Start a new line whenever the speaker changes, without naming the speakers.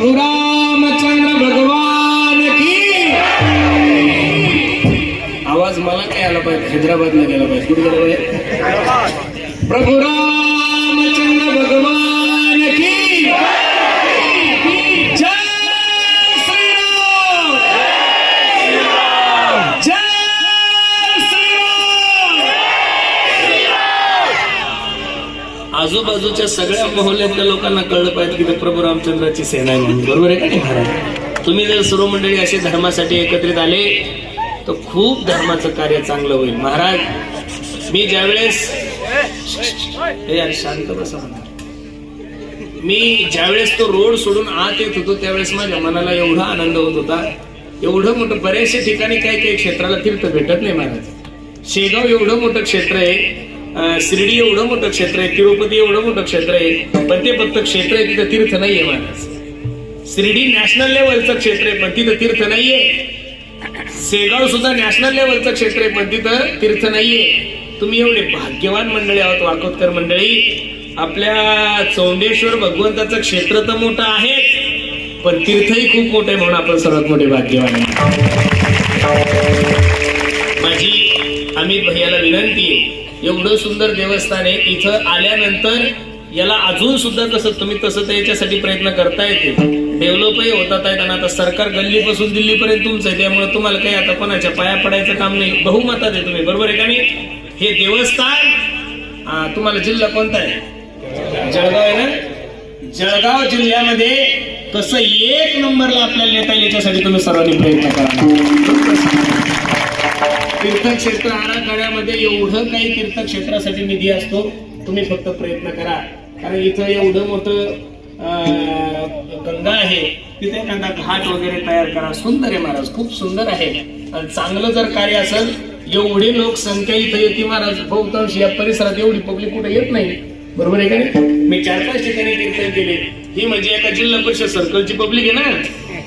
रघुरामचंद्र भगवान की आवाज मला काय आला पाहिजे? हैदराबादला गेला पाहिजे. कुठे गेला पाहिजे? प्रभुराम आजूबाजूच्या सगळ्या मोहल्ल्यातल्या लोकांना कळलं पाहिजे की ते प्रभू रामचंद्राची सेना आहे म्हणून. बरोबर आहे का नाही महाराज? तुम्ही जर सर्व मंडळी असे धर्मासाठी एकत्रित आले तर खूप धर्माचं कार्य चांगलं होईल. महाराज मी ज्यावेळेस हे यार शांत बसा म्हणा. मी ज्यावेळेस तो रोड सोडून आत येत होतो त्यावेळेस माझ्या मनाला एवढा आनंद होत होता. एवढं मोठं बऱ्याचशा ठिकाणी काही काही क्षेत्राला तीर्थ भेटत नाही महाराज. शेगाव एवढं मोठं क्षेत्र आहे शिर्डी एवढं मोठं क्षेत्र आहे तिरुपती एवढं मोठं क्षेत्र आहे पण ते फक्त क्षेत्र आहे तिथं तीर्थ नाहीये महाराज. शिर्डी नॅशनल लेवलचं क्षेत्र आहे पण तिथं तीर्थ नाहीये. सेगाव सुद्धा नॅशनल लेवलचं क्षेत्र आहे पण तिथं तीर्थ नाहीये. तुम्ही एवढे भाग्यवान मंडळी आहोत वाकोतकर मंडळी. आपल्या चौंडेश्वर भगवंताचं क्षेत्र तर मोठं आहे पण तीर्थही खूप मोठे म्हणून आपण सर्वात मोठे भाग्यवान आहे माझी अमित भैयाला विनंती आहे एवढं सुंदर देवस्थान आहे. इथं आल्यानंतर याला अजून सुद्धा तसं तुम्ही तसं त्याच्यासाठी प्रयत्न करता येते डेव्हलपही होतात आहेत आणि आता सरकार गल्लीपासून दिल्लीपर्यंत तुमचं आहे. त्यामुळे तुम्हाला काही आता कोणाच्या पाया पडायचं काम नाही. बहुमतात आहे तुम्ही. बरोबर आहे का नाही? हे देवस्थान तुम्हाला जिल्हा कोणता आहे? जळगाव आहे ना? जळगाव जिल्ह्यामध्ये कसं एक नंबरला आपल्याला नेता येईल याच्यासाठी तुम्ही सर्वांनी प्रयत्न करा. तीर्थक्षेत्र आराखड्यामध्ये एवढं काही तीर्थक्षेत्रासाठी निधी असतो तुम्ही फक्त प्रयत्न करा. कारण इथं एवढं मोठं गंगा आहे तिथे एखादा घाट वगैरे तयार करा. सुंदर आहे महाराज खूप सुंदर आहे. आणि चांगलं जर कार्य असेल एवढी लोकसंख्या इथं येते महाराज बहुतांश या परिसरात एवढी पब्लिक कुठे येत नाही. बरोबर आहे का नाही? मी चार पाच ठिकाणी कीर्तन केले. ही म्हणजे एका जिल्हा परिषद सर्कलची पब्लिक आहे ना?